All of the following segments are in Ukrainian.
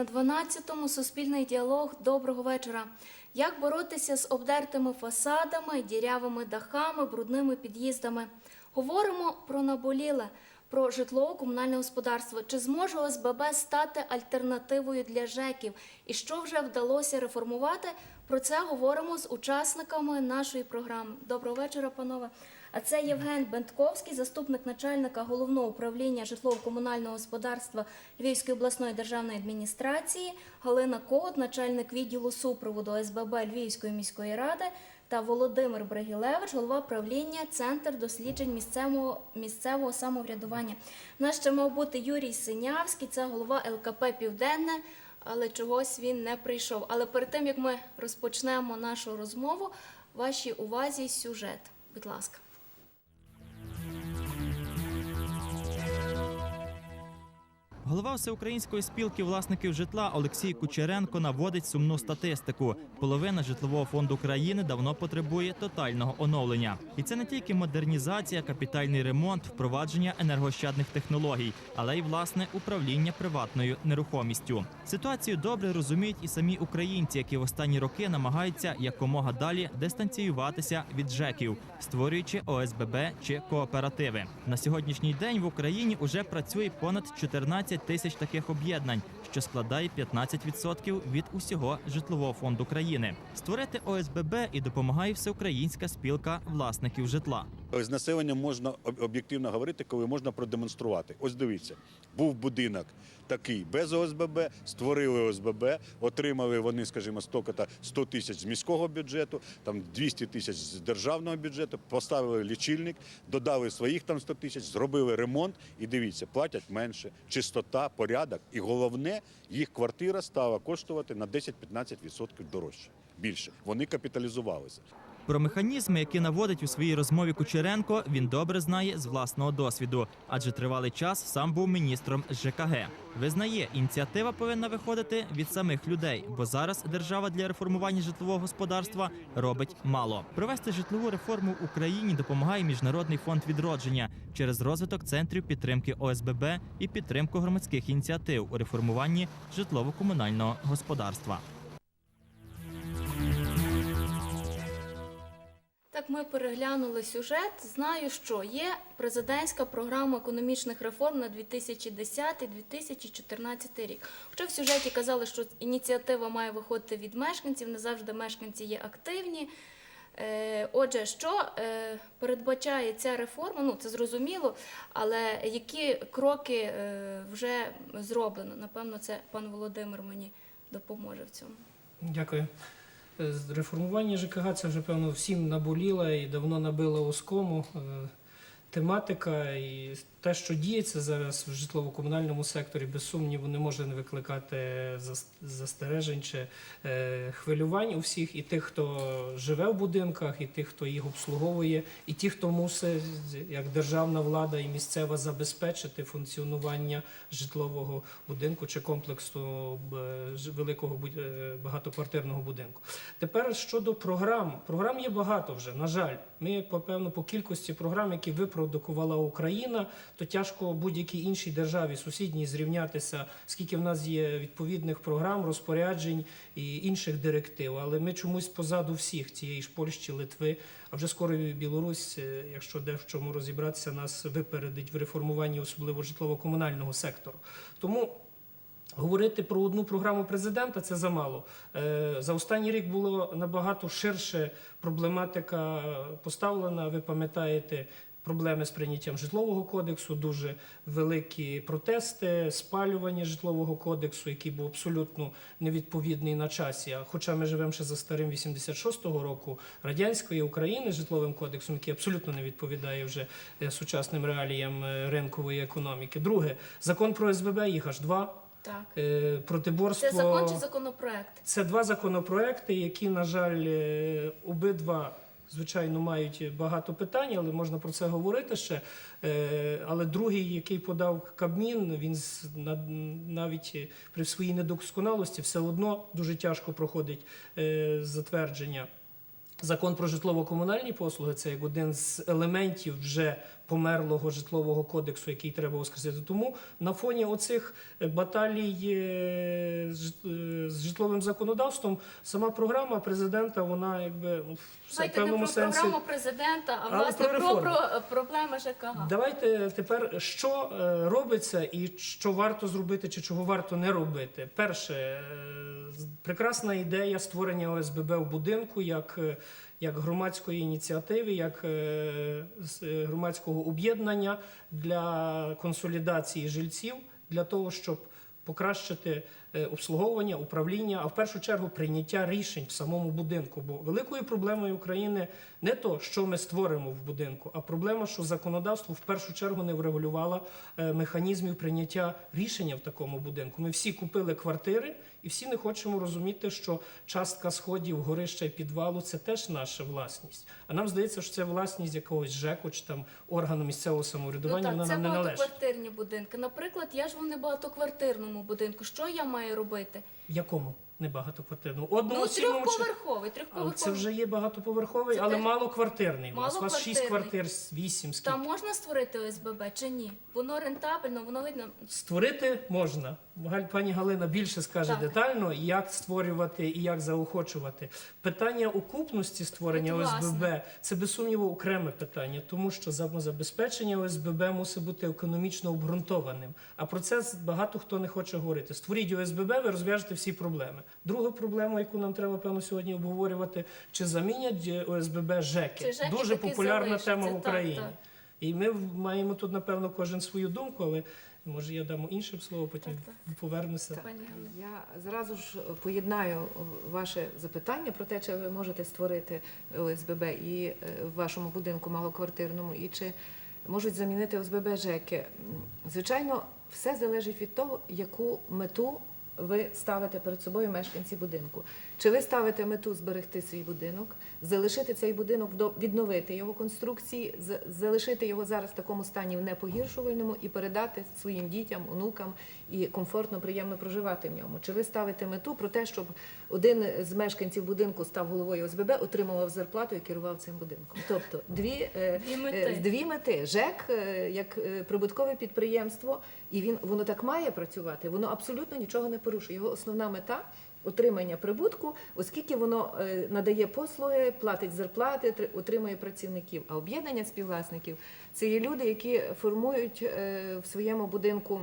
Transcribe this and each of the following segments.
на 12-му Суспільний діалог. Доброго вечора. Як боротися з обдертими фасадами, дірявими дахами, брудними під'їздами? Говоримо про наболіле, про житлово-комунальне господарство. Чи зможе ОСББ стати альтернативою для ЖЕКів? І що вже вдалося реформувати? Про це говоримо з учасниками нашої програми. Доброго вечора, панове. А це Євген Бентковський, заступник начальника головного управління житлово-комунального господарства Львівської обласної державної адміністрації, Галина Кот, начальник відділу супроводу СББ Львівської міської ради, та Володимир Бригілевич, голова правління Центр досліджень місцевого місцевого самоврядування. У нас ще мав бути Юрій Синявський, це голова ЛКП Південне. Але чогось він не прийшов. Але перед тим як ми розпочнемо нашу розмову, вашій увазі сюжет. Будь ласка. Голова всеукраїнської спілки власників житла Олексій Кучеренко наводить сумну статистику. Половина житлового фонду країни давно потребує тотального оновлення. І це не тільки модернізація, капітальний ремонт, впровадження енергощадних технологій, але й власне управління приватною нерухомістю. Ситуацію добре розуміють і самі українці, які в останні роки намагаються якомога далі дистанціюватися від ЖЕКів, створюючи ОСББ чи кооперативи. На сьогоднішній день в Україні уже працює понад 14 тисяч таких об'єднань, що складає 15% від усього житлового фонду країни. Створити ОСББ і допомагає всеукраїнська спілка власників житла. З населенням можна об'єктивно говорити, коли можна продемонструвати. Ось дивіться, був будинок такий без ОСББ, створили ОСББ, отримали вони, скажімо, стокота 100 тисяч з міського бюджету, там 200 тисяч з державного бюджету, поставили лічильник, додали своїх там 100 тисяч, зробили ремонт і дивіться, платять менше, чистота, порядок. І головне, їх квартира стала коштувати на 10-15% дорожче. Більше вони капіталізувалися. Про механізми, які наводить у своїй розмові Кучеренко, він добре знає з власного досвіду, адже тривалий час сам був міністром ЖКГ. Визнає, ініціатива повинна виходити від самих людей, бо зараз держава для реформування житлового господарства робить мало. Провести житлову реформу в Україні допомагає міжнародний фонд відродження через розвиток центрів підтримки ОСББ і підтримку громадських ініціатив у реформуванні житлово-комунального господарства. Так, ми переглянули сюжет. Знаю, що є президентська програма економічних реформ на 2010-2014 рік. Хоча в сюжеті казали, що ініціатива має виходити від мешканців, не завжди мешканці є активні. Е, Отже, що е, передбачає ця реформа? Ну це зрозуміло, але які кроки е, вже зроблено? Напевно, це пан Володимир мені допоможе в цьому. Дякую. Е, Реформування ЖКГ це вже певно всім наболіла і давно набила оскому е, тематика. І те, що діється зараз в житлово-комунальному секторі, без сумніву, не може не викликати зас- застережень чи е, хвилювань у всіх, і тих, хто живе в будинках, і тих, хто їх обслуговує, і ті, хто мусить, як державна влада і місцева, забезпечити функціонування житлового будинку чи комплексу великого е, багатоквартирного будинку. Тепер щодо програм. Програм є багато вже. На жаль, ми попевно по кількості програм, які випродукувала Україна, то тяжко будь-якій іншій державі сусідній зрівнятися, скільки в нас є відповідних програм, розпоряджень і інших директив. Але ми чомусь позаду всіх цієї ж Польщі, Литви, а вже скоро Білорусь, е, якщо де в чому розібратися, нас випередить в реформуванні, особливо житлово-комунального сектору. Тому Говорити про одну програму президента це замало. Е, За останній рік було набагато ширше проблематика поставлена. Ви пам'ятаєте проблеми з прийняттям житлового кодексу, дуже великі протести, спалювання житлового кодексу, який був абсолютно невідповідний на часі. Хоча ми живемо ще за старим 86-го року радянської України житловим кодексом, який абсолютно не відповідає вже е, сучасним реаліям е, ринкової економіки. Друге, закон про СББ, їх аж два. Так, Е, Протиборство це закон чи законопроект? це два законопроекти, які, на жаль, обидва. Звичайно, мають багато питань, але можна про це говорити ще. Е, Але другий, який подав Кабмін, він на- навіть при своїй недосконалості все одно дуже тяжко проходить е, затвердження. Закон про житлово-комунальні послуги це як один з елементів вже померлого житлового кодексу, який треба воскресити. Тому на фоні оцих е, баталій е, з е, з житловим законодавством сама програма президента, вона якби ну, в Давайте не про сенсі. програму президента, а власне про про, про проблеми ЖКГ. Давайте тепер що робиться і що варто зробити, чи чого варто не робити. Перше, прекрасна ідея створення ОСББ в будинку як, як громадської ініціативи, як е, е, громадського об'єднання для консолідації жильців, для того, щоб покращити обслуговування, управління, а в першу чергу прийняття рішень в самому будинку. Бо великою проблемою України не то, що ми створимо в будинку, а проблема, що законодавство в першу чергу не врегулювало е, механізмів прийняття рішення в такому будинку. Ми всі купили квартири, і всі не хочемо розуміти, що частка сходів, горища і підвалу це теж наша власність. А нам здається, що це власність якогось ЖЕКу чи там органу місцевого Ну самоврядування. так, вона це нам не належить. багатоквартирні будинки. Наприклад, я живу в небагатоквартирному будинку. Що я маю робити? Якому небагатоквартирному? Ну, Одноосібному чи трьохповерховий, але трьохповерховий. це вже є багатоповерховий, Це але теж- малоквартирний. У вас У вас шість Малоквартирний. квартир, вісім скільки. Та можна створити ОСББ чи ні? Воно рентабельно, воно видно. Створити можна. Пані Галина більше скаже Так. детально, як створювати і як заохочувати. Питання окупності створення От, ОСББ це без сумніву окреме питання, тому що забезпечення ОСББ мусить бути економічно обґрунтованим. А про це багато хто не хоче говорити. Створіть ОСББ, ви розв'яжете всі проблеми. Друга проблема, яку нам треба певно сьогодні обговорювати, чи замінять е, ОСББ ЖЕКи. ЖЕКи Дуже популярна залишаться? тема в Україні. так. І ми маємо тут, напевно, кожен свою думку, але може я дам іншим слово, потім Так, повернуся. Пані Галина. Я зразу ж поєднаю ваше запитання про те, чи ви можете створити ОСББ і е, в вашому будинку малоквартирному, і чи можуть замінити ОСББ ЖЕКи. Звичайно, все залежить від того, яку мету ви ставите перед собою мешканці будинку. Чи ви ставите мету зберегти свій будинок, залишити цей будинок, відновити його конструкції, залишити його зараз в такому стані в непогіршувальному і передати своїм дітям, онукам і комфортно, приємно проживати в ньому? Чи ви ставите мету про те, щоб один з мешканців будинку став головою ОСББ, отримував зарплату і керував цим будинком? Тобто дві, е, Дві е, мети. дві мети. ЖЕК е, як прибуткове підприємство, і він воно так має працювати. Воно абсолютно нічого не порушує. Його основна мета. Отримання прибутку, оскільки воно е, надає послуги, платить зарплати, отримує працівників. А об'єднання співвласників це є люди, які формують е, в своєму будинку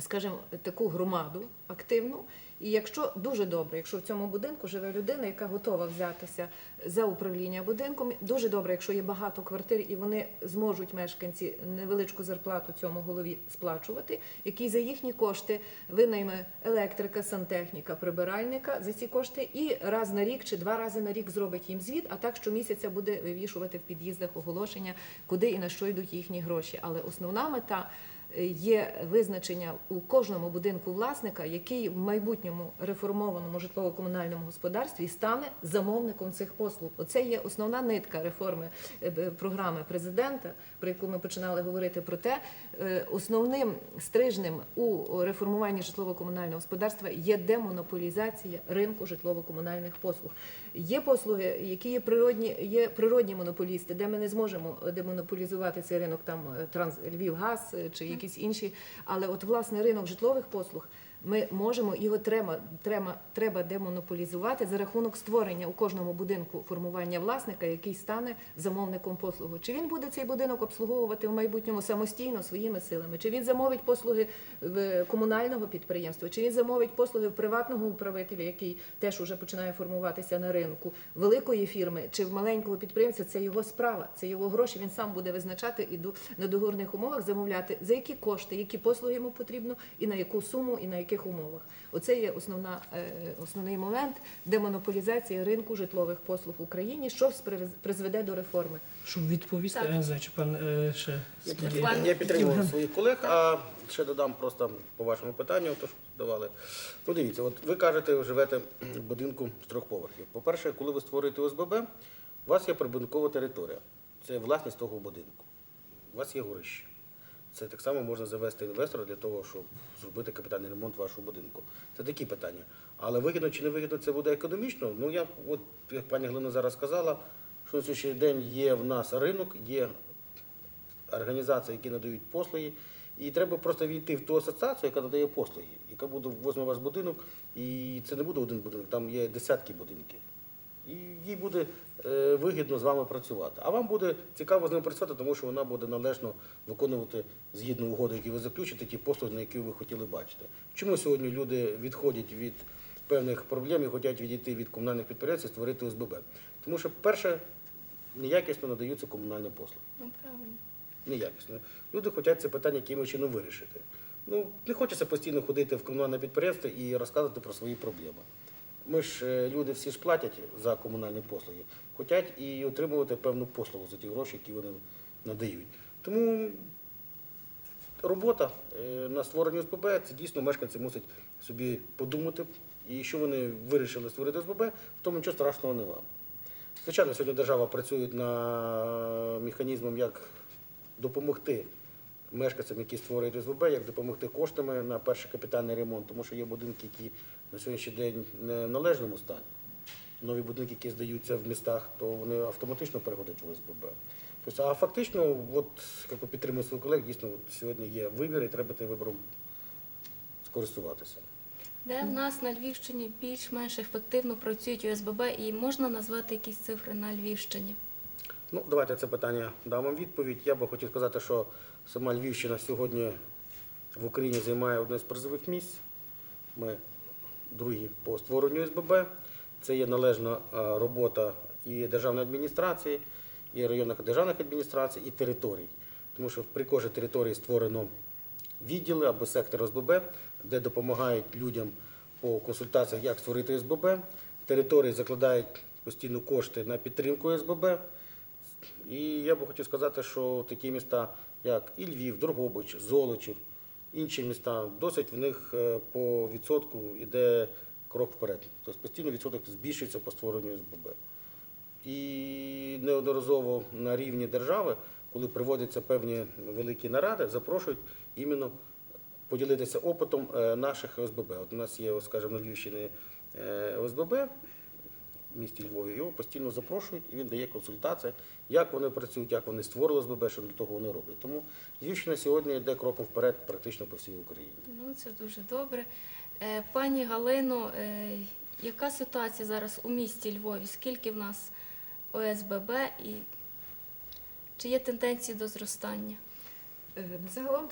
скажімо, таку громаду активну. І якщо дуже добре, якщо в цьому будинку живе людина, яка готова взятися за управління будинком, дуже добре, якщо є багато квартир, і вони зможуть мешканці невеличку зарплату цьому голові сплачувати, який за їхні кошти винайме електрика, сантехніка, прибиральника за ці кошти, і раз на рік чи два рази на рік зробить їм звіт, а так щомісяця буде вивішувати в під'їздах оголошення, куди і на що йдуть їхні гроші. Але основна мета є визначення у кожному будинку власника, який в майбутньому реформованому житлово-комунальному господарстві стане замовником цих послуг. Оце є основна нитка реформи е, програми президента, про яку ми починали говорити про те. е, Основним стрижнем у реформуванні житлово-комунального господарства є демонополізація ринку житлово-комунальних послуг. Є послуги, які є природні, є природні монополісти, де ми не зможемо демонополізувати цей ринок, там е, транс Львівгаз е, чи якісь інші. Але от власне ринок житлових послуг. Ми можемо його треба, треба, треба демонополізувати за рахунок створення у кожному будинку формування власника, який стане замовником послуги. Чи він буде цей будинок обслуговувати в майбутньому самостійно своїми силами? Чи він замовить послуги в комунального підприємства? Чи він замовить послуги в приватного управителя, який теж уже починає формуватися на ринку великої фірми чи в маленького підприємця? Це його справа, це його гроші. Він сам буде визначати і на договорних умовах замовляти за які кошти, які послуги йому потрібно, і на яку суму, і на яких умовах. Оце є основна е, основний момент демонополізації ринку житлових послуг в Україні, що призведе до реформи. Щоб відповісти, Так. я не знаю, чи пан е, ще Я, Пан я підтримував своїх колег, а ще додам просто по вашому питанню, то що давали. Ну дивіться, от ви кажете, ви живете в будинку з трьох поверхів. По-перше, коли ви створюєте ОСББ, у вас є прибудинкова територія. Це власність того будинку. У вас є горище. Це так само можна завести інвестора для того, щоб зробити капітальний ремонт вашого будинку. Це такі питання. Але вигідно чи не вигідно це буде економічно? Ну я от як пані Глина зараз сказала, що на сьогоднішній день є в нас ринок, є організації, які надають послуги. І треба просто війти в ту асоціацію, яка надає послуги, яка буде возьме ваш будинок, і це не буде один будинок, там є десятки будинків. І їй буде вигідно з вами працювати. А вам буде цікаво з ними працювати, тому що вона буде належно виконувати згідно угоди, які ви заключите, ті послуги, на які ви хотіли бачити. Чому сьогодні люди відходять від певних проблем і хочуть відійти від комунальних підприємств і створити ОСББ? Тому що, перше, неякісно надаються комунальні послуги. Ну, правильно. Неякісно. Люди хочуть це питання якимось чином вирішити. Ну, не хочеться постійно ходити в комунальне підприємство і розказувати про свої проблеми. Ми ж е, люди всі ж платять за комунальні послуги, хочуть і отримувати певну послугу за ті гроші, які вони надають. Тому робота е, на створенні ОСББ, це дійсно мешканці мусять собі подумати. І якщо вони вирішили створити ОСББ, в тому нічого страшного немає. Звичайно, сьогодні держава працює над механізмом, як допомогти мешканцям, які створюють ОСББ, як допомогти коштами на перший капітальний ремонт, тому що є будинки, які на сьогоднішній день не в належному стані. Нові будинки, які здаються в містах, то вони автоматично переходять в ОСББ. Тобто, а фактично, от, як би підтримую своїх колег, дійсно от сьогодні є вибір, і треба тим вибором скористуватися. Де в нас на Львівщині більш-менш ефективно працюють ОСББ і можна назвати якісь цифри на Львівщині? Ну, давайте це питання дам вам відповідь. Я би хотів сказати, що сама Львівщина сьогодні в Україні займає одне з призових місць. Ми другі по створенню СББ. Це є належна е, робота і державної адміністрації, і районних державних адміністрацій, і територій. Тому що при кожній території створено відділи або сектор СББ, де допомагають людям по консультаціях, як створити СББ. Території закладають постійно кошти на підтримку СББ. І я би хотів сказати, що такі міста, як і Львів, Дрогобич, Золочів, інші міста, досить в них е, по відсотку йде крок вперед. Тобто постійно відсоток збільшується по створенню СББ. І неодноразово на рівні держави, коли проводяться певні великі наради, запрошують іменно поділитися опитом е, наших ОСББ. От у нас є, скажімо, на Львівщині е, ОСББ в місті Львові. Його постійно запрошують, і він дає консультації, як вони працюють, як вони створили ОСББ, що для того вони роблять. Тому Львівщина сьогодні йде кроком вперед практично по всій Україні. Ну, це дуже добре. Е, Пані Галино, е, яка ситуація зараз у місті Львові? Скільки в нас ОСББ і чи є тенденції до зростання? Е, Загалом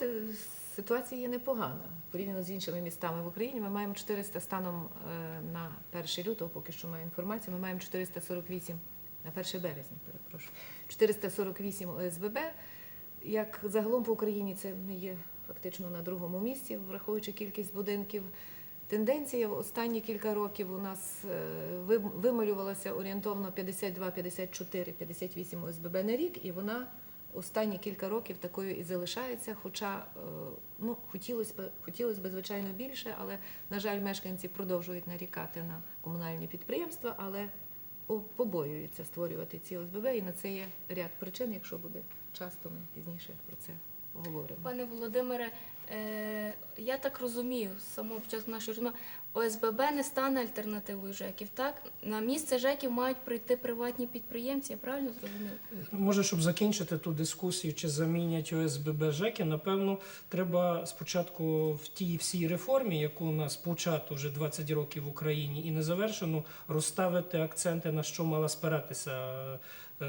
ситуація є непогана. Порівняно з іншими містами в Україні. Ми маємо 400 станом е, на 1 лютого, поки що маю інформацію. Ми маємо 448 на 1 березня, перепрошую. 448 ОСББ. Як загалом по Україні це не є фактично на другому місці, враховуючи кількість будинків. Тенденція в останні кілька років у нас е, ви- вималювалася орієнтовно 52, 54, 58 ОСББ на рік, і вона останні кілька років такою і залишається. Хоча е, ну, хотілося б, хотілося б, звичайно, більше, але, на жаль, мешканці продовжують нарікати на комунальні підприємства, але побоюються створювати ці ОСББ, і на це є ряд причин. Якщо буде час, то ми пізніше про це поговоримо. Пане Володимире, е, я так розумію, з самого початку нашої розмови, ОСББ не стане альтернативою ЖЕКів, так? На місце ЖЕКів мають прийти приватні підприємці, я правильно зрозуміла? Може, щоб закінчити ту дискусію, чи замінять ОСББ ЖЕКи, напевно, треба спочатку в тій всій реформі, яку у нас почато вже 20 років в Україні і не завершено, розставити акценти на що мала спиратися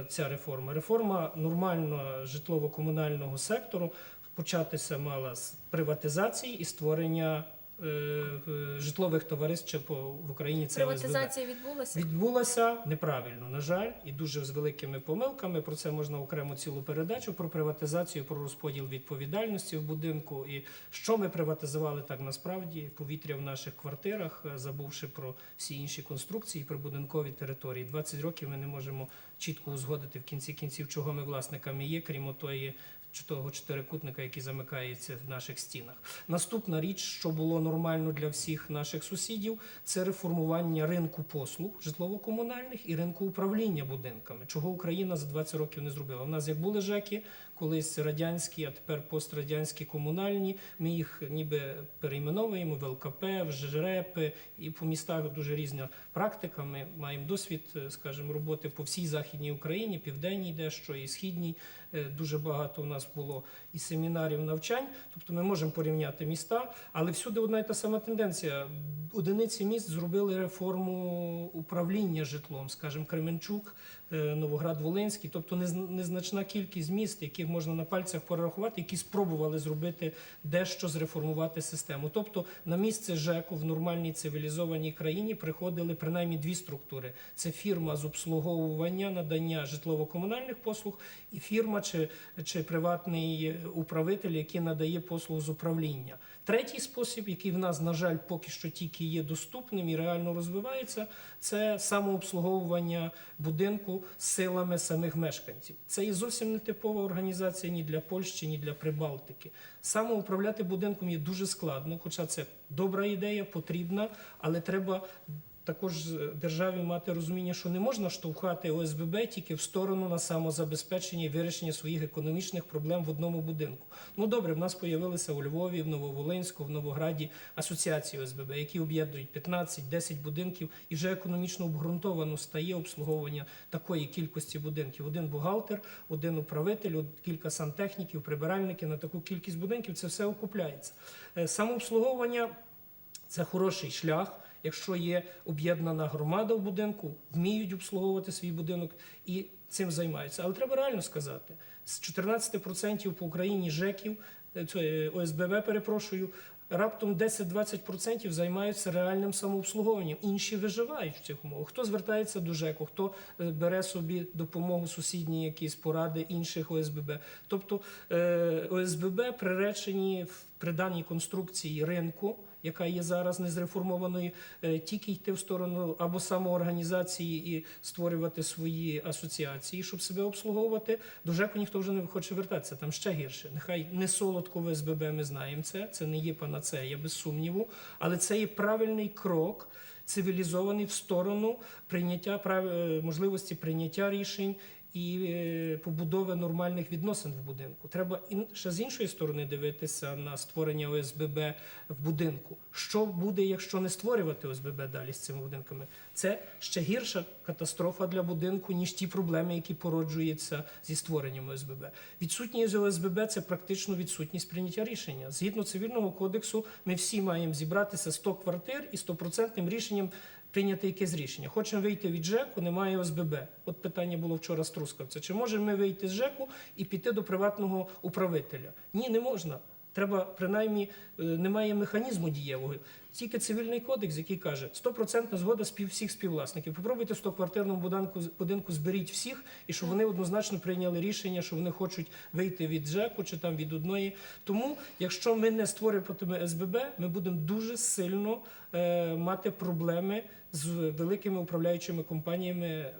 ця реформа. Реформа нормального житлово-комунального сектору початися мала з приватизації і створення. Е, Житлових товариств в Україні це ОСББ. Приватизація відбулася? Відбулася неправильно, на жаль, і дуже з великими помилками. Про це можна окремо цілу передачу про приватизацію, про розподіл відповідальності в будинку. І що ми приватизували так насправді повітря в наших квартирах, е, забувши про всі інші конструкції, прибудинкові території. 20 років ми не можемо чітко узгодити в кінці кінців, чого ми власниками є, крім отої. Того чотирикутника, який замикається в наших стінах. Наступна річ, що було нормально для всіх наших сусідів, це реформування ринку послуг житлово-комунальних і ринку управління будинками, чого Україна за 20 років не зробила. У нас як були ЖЕКи, колись радянські, а тепер пострадянські комунальні. Ми їх ніби перейменовуємо в ЛКП, в ЖРЕПи і по містах дуже різна практика. Ми маємо досвід, е, скажімо, роботи по всій західній Україні, південній дещо і східній. Е, Дуже багато у нас було і семінарів навчань. Тобто ми можемо порівняти міста, але всюди одна і та сама тенденція. Одиниці міст зробили реформу управління житлом, скажімо, Кременчук, е, Новоград-Волинський, тобто незначна кількість міст, яких можна на пальцях перерахувати, які спробували зробити дещо зреформувати систему. Тобто на місце ЖЕКу в нормальній цивілізованій країні приходили принаймні дві структури: це фірма з обслуговування надання житлово-комунальних послуг і фірма чи, чи приватний управитель, який надає послугу з управління. Третій спосіб, який в нас, на жаль, поки що тільки є доступним і реально розвивається, це самообслуговування будинку силами самих мешканців. Це є зовсім не типова організація ні для Польщі, ні для Прибалтики. Самоуправляти будинком є дуже складно, хоча це добра ідея, потрібна, але треба також державі мати розуміння, що не можна штовхати ОСББ тільки в сторону на самозабезпечення і вирішення своїх економічних проблем в одному будинку. Ну добре, в нас з'явилися у Львові, в Нововолинську, в Новограді асоціації ОСББ, які об'єднують 15-10 будинків, і вже економічно обґрунтовано стає обслуговування такої кількості будинків. Один бухгалтер, один управитель, кілька сантехніків, прибиральники на таку кількість будинків. Це все окупляється. Е, Самообслуговування це хороший шлях. Якщо є об'єднана громада в будинку, вміють обслуговувати свій будинок і цим займаються. Але треба реально сказати: з 14% по Україні ЖЕКів, е, е, ОСББ, перепрошую, раптом 10-20% займаються реальним самообслуговуванням. Інші виживають в цих умовах. Хто звертається до ЖЕКу, хто е, бере собі допомогу сусідні, якісь поради інших ОСББ. Тобто ОСББ приречені при даній конструкції ринку, яка є зараз незреформованою, е, тільки йти в сторону або самоорганізації і створювати свої асоціації, щоб себе обслуговувати. До ЖЕКу ніхто вже не хоче вертатися. Там ще гірше. Нехай не солодко в СББ, ми знаємо це. Це не є панацея, без сумніву, але це є правильний крок. Цивілізований в сторону прийняття е, можливості прийняття рішень і е, побудови нормальних відносин в будинку. Треба ще з іншої сторони дивитися на створення ОСББ в будинку. Що буде, якщо не створювати ОСББ далі з цими будинками? Це ще гірша катастрофа для будинку, ніж ті проблеми, які породжуються зі створенням ОСББ. Відсутність ОСББ це практично відсутність прийняття рішення. Згідно цивільного кодексу, ми всі маємо зібратися 100 квартир і 100% рішенням прийняти якесь рішення. Хочемо вийти від ЖЕКу, немає ОСББ. От питання було вчора з Трускавця. Чи можемо ми вийти з ЖЕКу і піти до приватного управителя? Ні, не можна. Треба принаймні е, немає механізму дієвого. Тільки цивільний кодекс, який каже 100% згода спів всіх співвласників. Попробуйте в 100-квартирному будинку, будинку зберіть всіх, і щоб вони однозначно прийняли рішення, що вони хочуть вийти від ЖЕКу чи там від одної. Тому, якщо ми не створюватиме СББ, ми будемо дуже сильно е, мати проблеми з великими управляючими компаніями,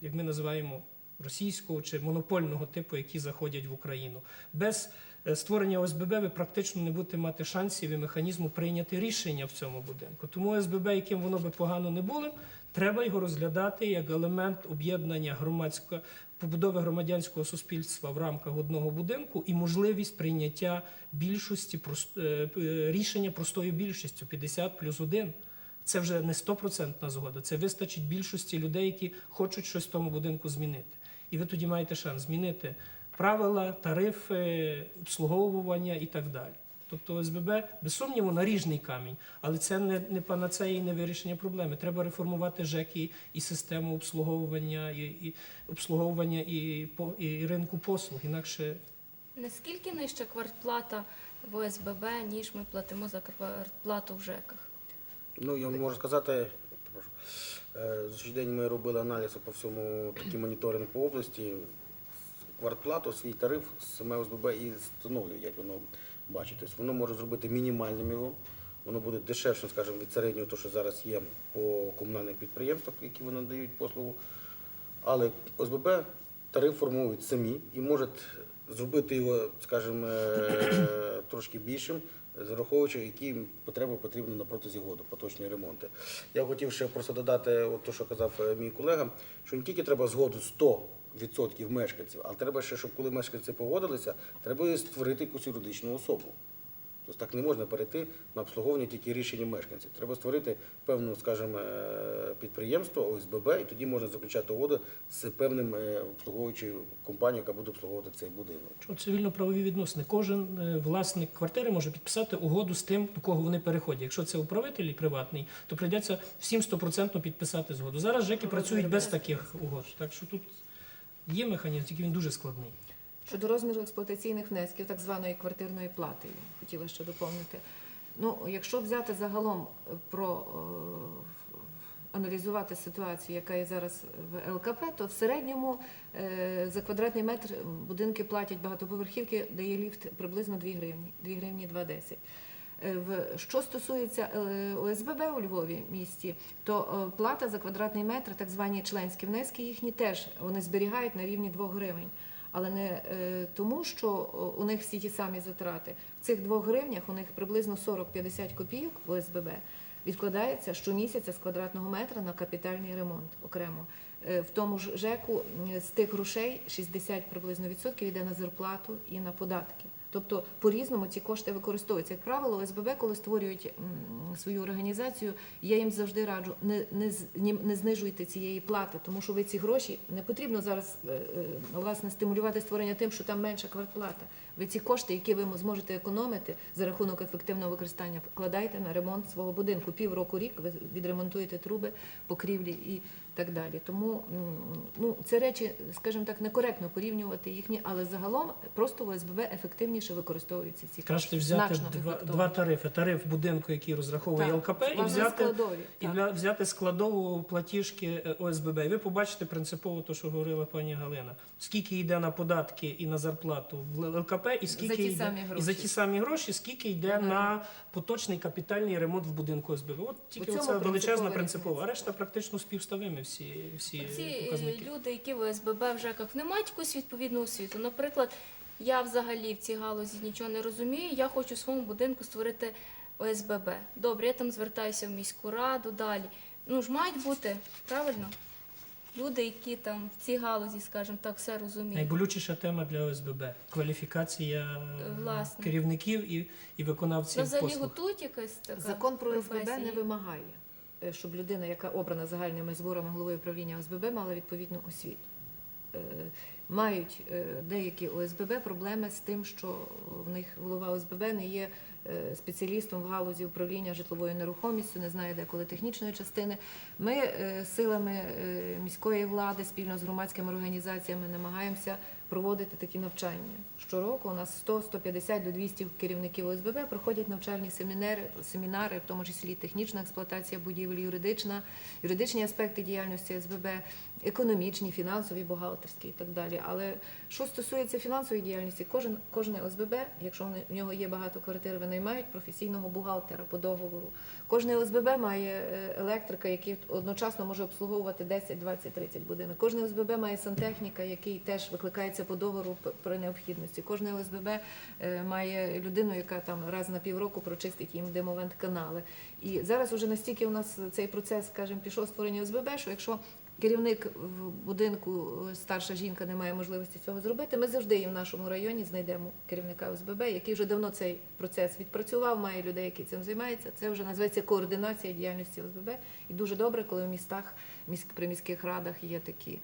як ми називаємо російського чи монопольного типу, які заходять в Україну. Без е, створення ОСББ ви практично не будете мати шансів і механізму прийняти рішення в цьому будинку. Тому ОСББ, яким воно би погано не було, треба його розглядати як елемент об'єднання громадського побудови громадянського суспільства в рамках одного будинку і можливість прийняття більшості е, е, рішення простою більшістю 50 плюс 1. Це вже не стопроцентна згода. Це вистачить більшості людей, які хочуть щось в тому будинку змінити. І ви тоді маєте шанс змінити правила, тарифи, обслуговування і так далі. Тобто ОСББ, без сумніву, наріжний камінь, але це не, не панацея і не вирішення проблеми. Треба реформувати ЖЕКи і систему обслуговування, і, і обслуговування і, по- і ринку послуг. Інакше Наскільки нижча квартплата в ОСББ, ніж ми платимо за квартплату в ЖЕКах? Ну, я можу сказати. Е, За день ми робили аналіз по всьому такий моніторинг по області. Квартплату, свій тариф саме ОСББ і встановлює, як воно бачить. Тобто воно може зробити мінімальним його, воно буде дешевше, скажімо, від середнього, того, що зараз є по комунальних підприємствах, які вони надають послугу. Але ОСББ тариф формують самі і можуть зробити його, скажімо, е, трошки більшим, зараховуючи, які потреби потрібні на протязі году, поточні ремонти. Я хотів ще просто додати, от то, що казав е, мій колега, що не тільки треба згоду 100 відсотків мешканців, але треба ще, щоб коли мешканці погодилися, треба створити якусь юридичну особу. Тобто так не можна перейти на обслуговування тільки рішення мешканців. Треба створити певну, скажімо, е, підприємство ОСББ, і тоді можна заключати угоду з певним е, обслуговуючою компанією, яка буде обслуговувати цей будинок. Що Цивільно-правові відносини. Кожен е, власник квартири може підписати угоду з тим, до кого вони переходять. Якщо це управитель приватний, то прийдеться всім стопроцентно підписати згоду. Зараз ЖЕКи працюють без таких угод. Так що тут є механізм, тільки він дуже складний. Щодо розміру експлуатаційних внесків, так званої квартирної плати, хотіла ще доповнити. Ну, якщо взяти загалом е, про е, аналізувати ситуацію, яка є зараз в ЛКП, то в середньому е, за квадратний метр будинки платять багатоповерхівки, де є ліфт приблизно 2 гривні, 2 гривні 2,10. Е, В що стосується ОСББ у Львові місті, то плата за квадратний метр, так звані членські внески, їхні теж вони зберігають на рівні 2 гривень. Але не е, тому, що у них всі ті самі затрати. В цих двох гривнях у них приблизно 40-50 копійок в ОСББ відкладається щомісяця з квадратного метра на капітальний ремонт окремо. Е, В тому ж ЖЕКу з тих грошей 60 приблизно відсотків йде на зарплату і на податки. Тобто по-різному ці кошти використовуються. Як правило, ОСББ, коли створюють свою організацію, я їм завжди раджу, не, не, не знижуйте цієї плати, тому що ви ці гроші не потрібно зараз е, е, власне стимулювати створення тим, що там менша квартплата. Ви ці кошти, які ви зможете економити за рахунок ефективного використання, вкладайте на ремонт свого будинку. Півроку рік ви відремонтуєте труби, покрівлі і так далі. Тому ну, це речі, скажімо так, некоректно порівнювати їхні, але загалом просто в ОСББ ефективніше використовуються ці Краще взяти два, два тарифи: тариф будинку, який розраховує Так, ЛКП, і взяти складові, і так. взяти складову платіжки е, ОСББ. І ви побачите принципово те, що говорила пані Галина. Скільки йде на податки і на зарплату в ЛКП, і скільки ті йде самі і гроші. за ті самі гроші, скільки йде Ага. на поточний капітальний ремонт в будинку ОСББ. От тільки оце величезна принципова принципова, а решта практично співставими всі, всі Ці е, показники. люди, які в ОСББ в ЖЕКах не мають якусь відповідну освіту. Наприклад, я взагалі в цій галузі нічого не розумію. Я хочу в своєму будинку створити ОСББ. Добре, я там звертаюся в міську раду далі. Ну ж мають бути правильно. Люди, які там в цій галузі, скажімо так, все розуміють. Найболючіша тема для ОСББ кваліфікація е, Власне. керівників і, і виконавців Ну, взагалі послуг. готують якась така Закон про ОСББ професія? не вимагає, щоб людина, яка обрана загальними зборами головою управління ОСББ, мала відповідну освіту. Е, Мають е, деякі ОСББ проблеми з тим, що в них голова ОСББ не є е, спеціалістом в галузі управління житловою нерухомістю, не знає деколи технічної частини. Ми е, силами е, міської влади спільно з громадськими організаціями намагаємося проводити такі навчання. Щороку у нас 100-150 до 200 керівників ОСББ проходять навчальні семінари, семінари, в тому числі технічна експлуатація будівель, юридична, юридичні аспекти діяльності ОСББ, економічні, фінансові, бухгалтерські і так далі. Але що стосується фінансової діяльності, кожен кожне ОСББ, якщо в нього є багато квартир, вони мають професійного бухгалтера по договору. Кожне ОСББ має е, електрика, який одночасно може обслуговувати 10, 20, 30 будинок. Кожне ОСББ має сантехніка, який теж викликається по договору при необхідності. Кожне ОСББ е, має людину, яка там раз на півроку прочистить їм димовент канали. І зараз уже настільки у нас цей процес, скажімо, пішов створення ОСББ, що якщо керівник в будинку е, старша жінка не має можливості цього зробити. Ми завжди і в нашому районі знайдемо керівника ОСББ, який вже давно цей процес відпрацював, має людей, які цим займаються. Це вже називається координація діяльності ОСББ. І дуже добре, коли в містах, при міських радах є такі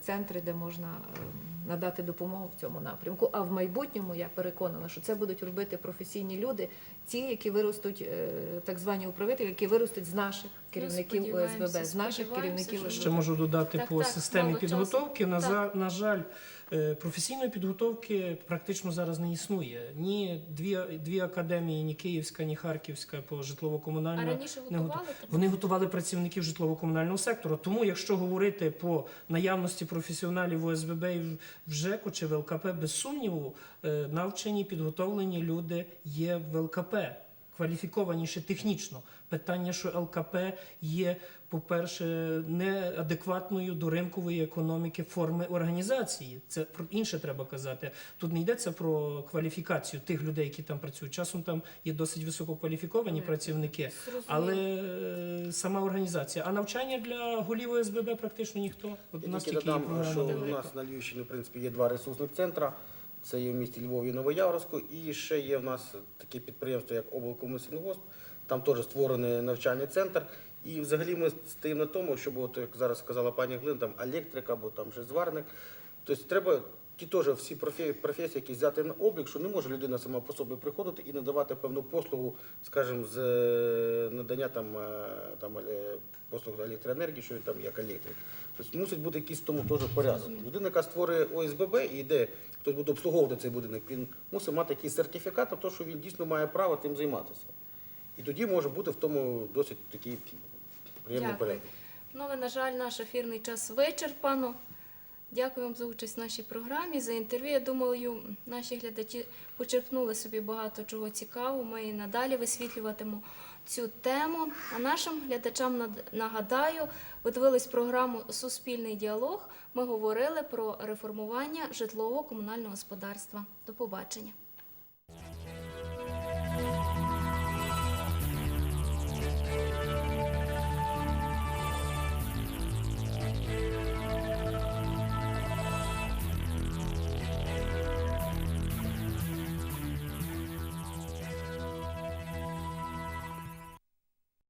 центри, де можна е, надати допомогу в цьому напрямку. А в майбутньому я переконана, що це будуть робити професійні люди, ті, які виростуть, е, так звані управителі, які виростуть з наших керівників ОСББ, з наших керівників ОСББ. Ще можу додати Так, по так, системі підготовки. На, на жаль, е, професійної підготовки практично зараз не існує. Ні дві, дві академії, ні Київська, ні Харківська по житлово-комунальному. раніше не готували? готу- Вони готували працівників житлово-комунального сектору. Тому, якщо говорити по наявності професіоналів ОСББ і в- в ЖЕКу чи в ЛКП, без сумніву, е, навчені, підготовлені люди є в ЛКП. кваліфікованіше технічно. Питання, що ЛКП є, по-перше, неадекватною до ринкової економіки форми організації. Це про інше треба казати. Тут не йдеться про кваліфікацію тих людей, які там працюють. Часом там є досить висококваліфіковані працівники, але е, сама організація. А навчання для голів ОСББ практично ніхто. От у нас тільки тільки є що у нас на Львівщині, в принципі, є два ресурсних центри. Це є в місті Львові і Новояворську, і ще є в нас таке підприємство, як облкомусінгосп. Там теж створений навчальний центр. І взагалі ми стоїмо на тому, щоб, от, як зараз сказала пані Глин, там електрик або там же зварник. Тобто треба ті теж всі професії, які взяти на облік, що не може людина сама по собі приходити і надавати певну послугу, скажімо, з е, надання там, е, там е, послуг електроенергії, що він там як електрик. Тобто мусить бути якийсь тому теж порядок. Людина, яка створює ОСББ і йде, хтось буде обслуговувати цей будинок, він мусить мати якийсь сертифікат на те, що він дійсно має право тим займатися. І тоді може бути в тому досить такий приємний Дякую. порядок. Ну, ви, на жаль, наш ефірний час вичерпано. Дякую вам за участь в нашій програмі, за інтерв'ю. Я думаю, наші глядачі почерпнули собі багато чого цікавого. Ми і надалі висвітлюватимемо цю тему. А нашим глядачам нагадаю, ви дивились програму Суспільний діалог. Ми говорили про реформування житлового комунального господарства. До побачення.